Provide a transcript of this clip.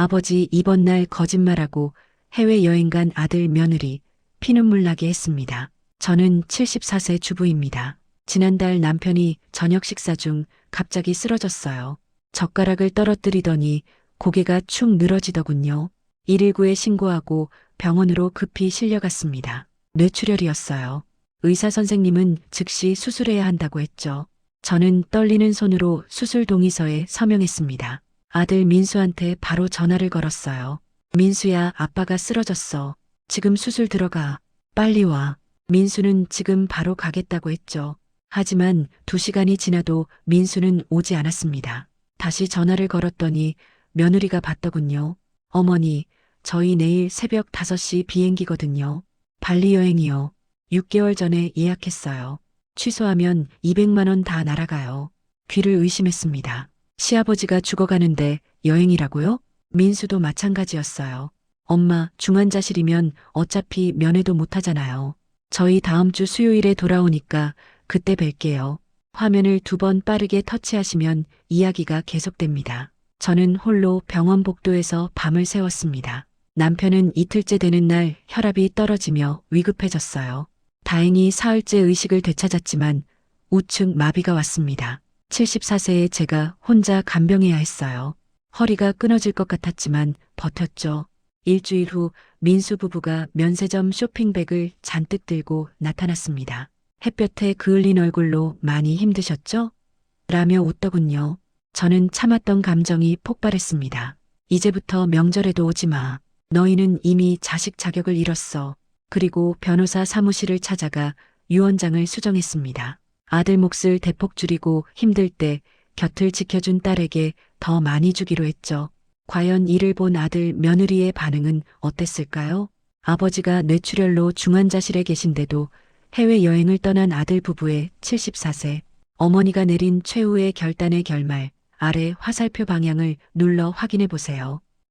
아버지 이번 날 거짓말하고 해외여행 간 아들 며느리 피눈물 나게 했습니다. 저는 74세 주부입니다. 지난달 남편이 저녁 식사 중 갑자기 쓰러졌어요. 젓가락을 떨어뜨리더니 고개가 축 늘어지더군요. 119에 신고하고 병원으로 급히 실려갔습니다. 뇌출혈이었어요. 의사 선생님은 즉시 수술해야 한다고 했죠. 저는 떨리는 손으로 수술 동의서에 서명했습니다. 아들 민수한테 바로 전화를 걸었어요. 민수야, 아빠가 쓰러졌어. 지금 수술 들어가. 빨리 와. 민수는 지금 바로 가겠다고 했죠. 하지만 두 시간이 지나도 민수는 오지 않았습니다. 다시 전화를 걸었더니 며느리가 받더군요. 어머니, 저희 내일 새벽 5시 비행기거든요. 발리 여행이요. 6개월 전에 예약했어요. 취소하면 200만원 다 날아가요. 귀를 의심했습니다. 시아버지가 죽어가는데 여행이라고요? 민수도 마찬가지였어요. 엄마, 중환자실이면 어차피 면회도 못하잖아요. 저희 다음 주 수요일에 돌아오니까 그때 뵐게요. 화면을 두 번 빠르게 터치하시면 이야기가 계속됩니다. 저는 홀로 병원 복도에서 밤을 새웠습니다. 남편은 이틀째 되는 날 혈압이 떨어지며 위급해졌어요. 다행히 사흘째 의식을 되찾았지만 우측 마비가 왔습니다. 74세의 제가 혼자 간병해야 했어요. 허리가 끊어질 것 같았지만 버텼죠. 일주일 후 민수 부부가 면세점 쇼핑백을 잔뜩 들고 나타났습니다. 햇볕에 그을린 얼굴로 많이 힘드셨죠? 라며 웃더군요. 저는 참았던 감정이 폭발했습니다. 이제부터 명절에도 오지 마. 너희는 이미 자식 자격을 잃었어. 그리고 변호사 사무실을 찾아가 유언장을 수정했습니다. 아들 몫을 대폭 줄이고 힘들 때 곁을 지켜준 딸에게 더 많이 주기로 했죠. 과연 이를 본 아들 며느리의 반응은 어땠을까요? 아버지가 뇌출혈로 중환자실에 계신데도 해외여행을 떠난 아들 부부의 74세, 어머니가 내린 최후의 결단의 결말, 아래 화살표 방향을 눌러 확인해 보세요.